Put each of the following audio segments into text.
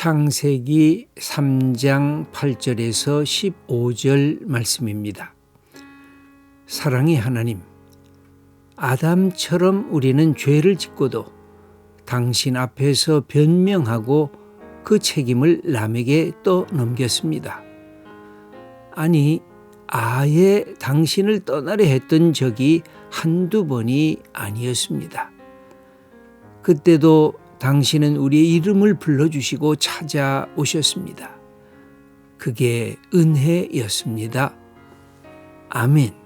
창세기 3장 8절에서 15절 말씀입니다. 사랑의 하나님, 아담처럼 우리는 죄를 짓고도 당신 앞에서 변명하고 그 책임을 남에게 또 넘겼습니다. 아니, 아예 당신을 떠나려 했던 적이 한두 번이 아니었습니다. 그때도 당신은 우리의 이름을 불러주시고 찾아오셨습니다. 그게 은혜였습니다. 아멘.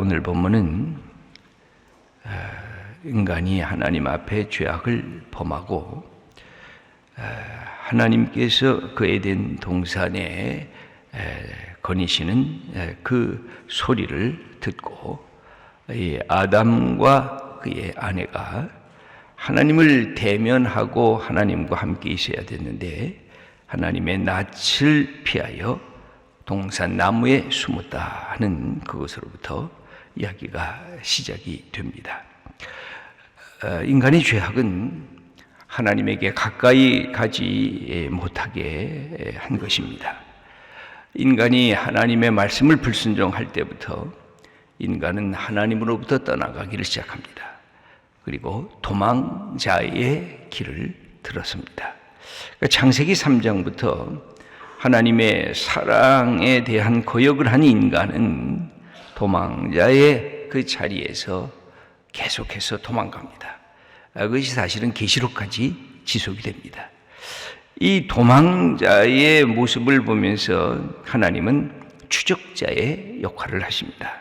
오늘 본문은 어, 인간이 하나님 앞에 죄악을 범하고 어, 하나님께서 그 에덴 동산에 거니시는 그 소리를 듣고 아담과 그의 아내가 하나님을 대면하고 하나님과 함께 있어야 됐는데 하나님의 낯을 피하여 동산 나무에 숨었다 하는 그것으로부터 이야기가 시작이 됩니다. 어, 인간의 죄악은 하나님에게 가까이 가지 못하게 한 것입니다. 인간이 하나님의 말씀을 불순종할 때부터 인간은 하나님으로부터 떠나가기를 시작합니다. 그리고 도망자의 길을 들었습니다. 그러니까 창세기 3장부터 하나님의 사랑에 대한 거역을 한 인간은 도망자의 그 자리에서 계속해서 도망갑니다. 아, 그것이 사실은 계시록까지 지속이 됩니다. 이 도망자의 모습을 보면서 하나님은 추적자의 역할을 하십니다.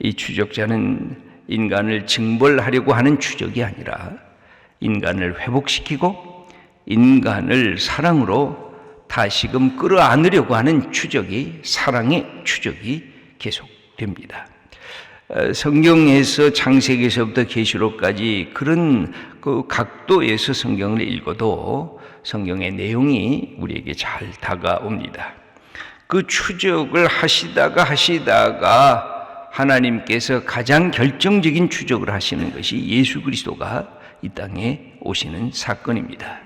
이 추적자는 인간을 징벌하려고 하는 추적이 아니라 인간을 회복시키고 인간을 사랑으로 다시금 끌어안으려고 하는 추적이 사랑의 추적이 계속 됩니다. 어, 성경에서 창세기에서부터 계시록까지 그런 그 각도에서 성경을 읽어도 성경의 내용이 우리에게 잘 다가옵니다. 그 추적을 하시다가 하시다가 하나님께서 가장 결정적인 추적을 하시는 것이 예수 그리스도가 이 땅에 오시는 사건입니다.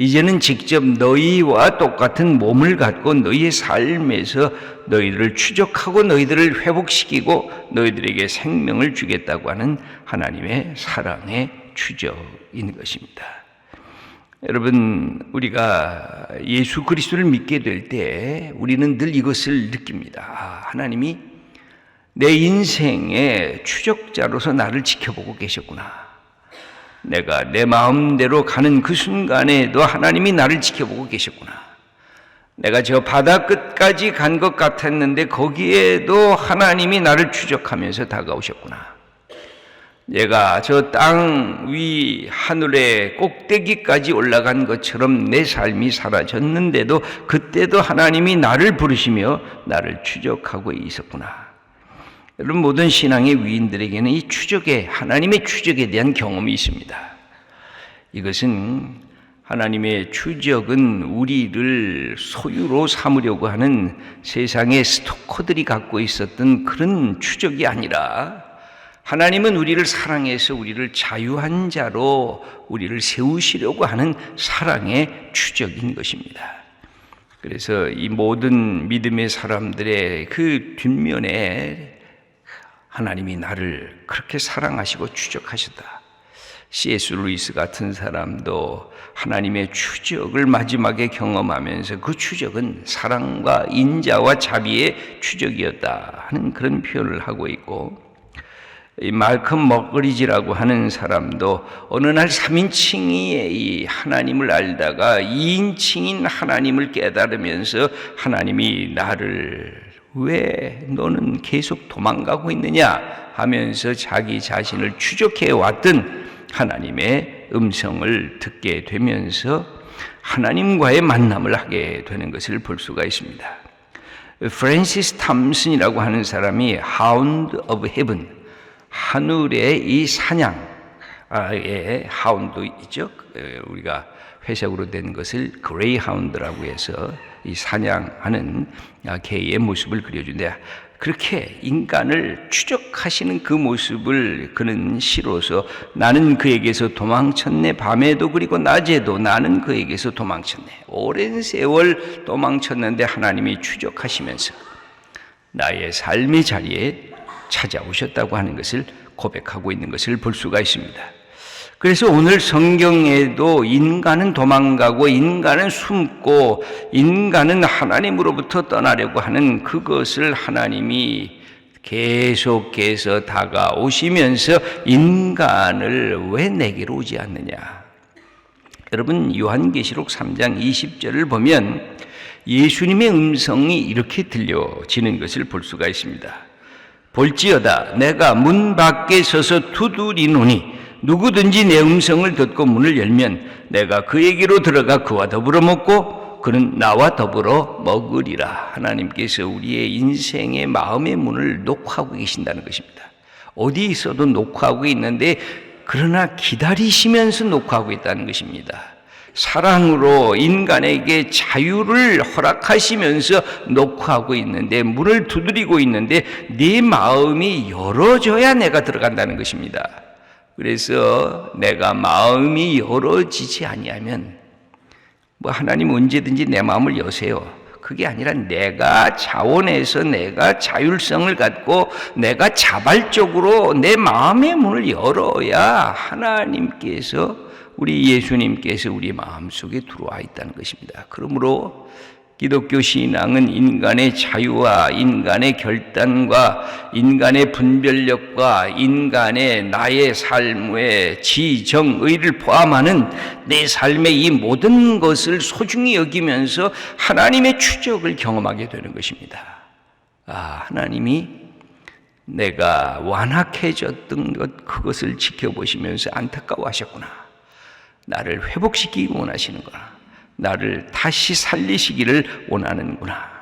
이제는 직접 너희와 똑같은 몸을 갖고 너희의 삶에서 너희들을 추적하고 너희들을 회복시키고 너희들에게 생명을 주겠다고 하는 하나님의 사랑의 추적인 것입니다. 여러분, 우리가 예수 그리스도를 믿게 될 때 우리는 늘 이것을 느낍니다. 아, 하나님이 내 인생의 추적자로서 나를 지켜보고 계셨구나. 내가 내 마음대로 가는 그 순간에도 하나님이 나를 지켜보고 계셨구나. 내가 저 바다 끝까지 간 것 같았는데 거기에도 하나님이 나를 추적하면서 다가오셨구나. 내가 저 땅 위 하늘의 꼭대기까지 올라간 것처럼 내 삶이 사라졌는데도 그때도 하나님이 나를 부르시며 나를 추적하고 있었구나. 여러분 모든 신앙의 위인들에게는 이 추적에 하나님의 추적에 대한 경험이 있습니다. 이것은 하나님의 추적은 우리를 소유로 삼으려고 하는 세상의 스토커들이 갖고 있었던 그런 추적이 아니라 하나님은 우리를 사랑해서 우리를 자유한 자로 우리를 세우시려고 하는 사랑의 추적인 것입니다. 그래서 이 모든 믿음의 사람들의 그 뒷면에 하나님이 나를 그렇게 사랑하시고 추적하셨다. C.S. 루이스 같은 사람도 하나님의 추적을 마지막에 경험하면서 그 추적은 사랑과 인자와 자비의 추적이었다 하는 그런 표현을 하고 있고 이 말큼 먹거리지라고 하는 사람도 어느 날 3인칭의 이 하나님을 알다가 2인칭인 하나님을 깨달으면서 하나님이 나를 왜 너는 계속 도망가고 있느냐 하면서 자기 자신을 추적해 왔던 하나님의 음성을 듣게 되면서 하나님과의 만남을 하게 되는 것을 볼 수가 있습니다. 프랜시스 탐슨이라고 하는 사람이 하운드 오브 헤븐 하늘의 이 사냥의 하운드 있죠. 우리가 회색으로 된 것을 그레이 하운드라고 해서 이 사냥하는 개의 모습을 그려준대. 그렇게 인간을 추적하시는 그 모습을 그는 시로서 나는 그에게서 도망쳤네 밤에도 그리고 낮에도 나는 그에게서 도망쳤네 오랜 세월 도망쳤는데 하나님이 추적하시면서 나의 삶의 자리에 찾아오셨다고 하는 것을 고백하고 있는 것을 볼 수가 있습니다. 그래서 오늘 성경에도 인간은 도망가고 인간은 숨고 인간은 하나님으로부터 떠나려고 하는 그것을 하나님이 계속해서 다가오시면서 인간을 왜 내게로 오지 않느냐. 여러분 요한계시록 3장 20절을 보면 예수님의 음성이 이렇게 들려지는 것을 볼 수가 있습니다. 볼지어다 내가 문 밖에 서서 두드리노니 누구든지 내 음성을 듣고 문을 열면 내가 그에게로 들어가 그와 더불어 먹고 그는 나와 더불어 먹으리라. 하나님께서 우리의 인생의 마음의 문을 녹화하고 계신다는 것입니다. 어디 있어도 녹화하고 있는데 그러나 기다리시면서 녹화하고 있다는 것입니다. 사랑으로 인간에게 자유를 허락하시면서 녹화하고 있는데 문을 두드리고 있는데 네 마음이 열어져야 내가 들어간다는 것입니다. 그래서 내가 마음이 열어지지 아니하면 뭐 하나님 언제든지 내 마음을 여세요. 그게 아니라 내가 자원해서 내가 자율성을 갖고 내가 자발적으로 내 마음의 문을 열어야 하나님께서 우리 예수님께서 우리 마음속에 들어와 있다는 것입니다. 그러므로 기독교 신앙은 인간의 자유와 인간의 결단과 인간의 분별력과 인간의 나의 삶의 지정의를 포함하는 내 삶의 이 모든 것을 소중히 여기면서 하나님의 추적을 경험하게 되는 것입니다. 아, 하나님이 내가 완악해졌던 것, 그것을 지켜보시면서 안타까워하셨구나. 나를 회복시키기 원하시는구나. 나를 다시 살리시기를 원하는구나.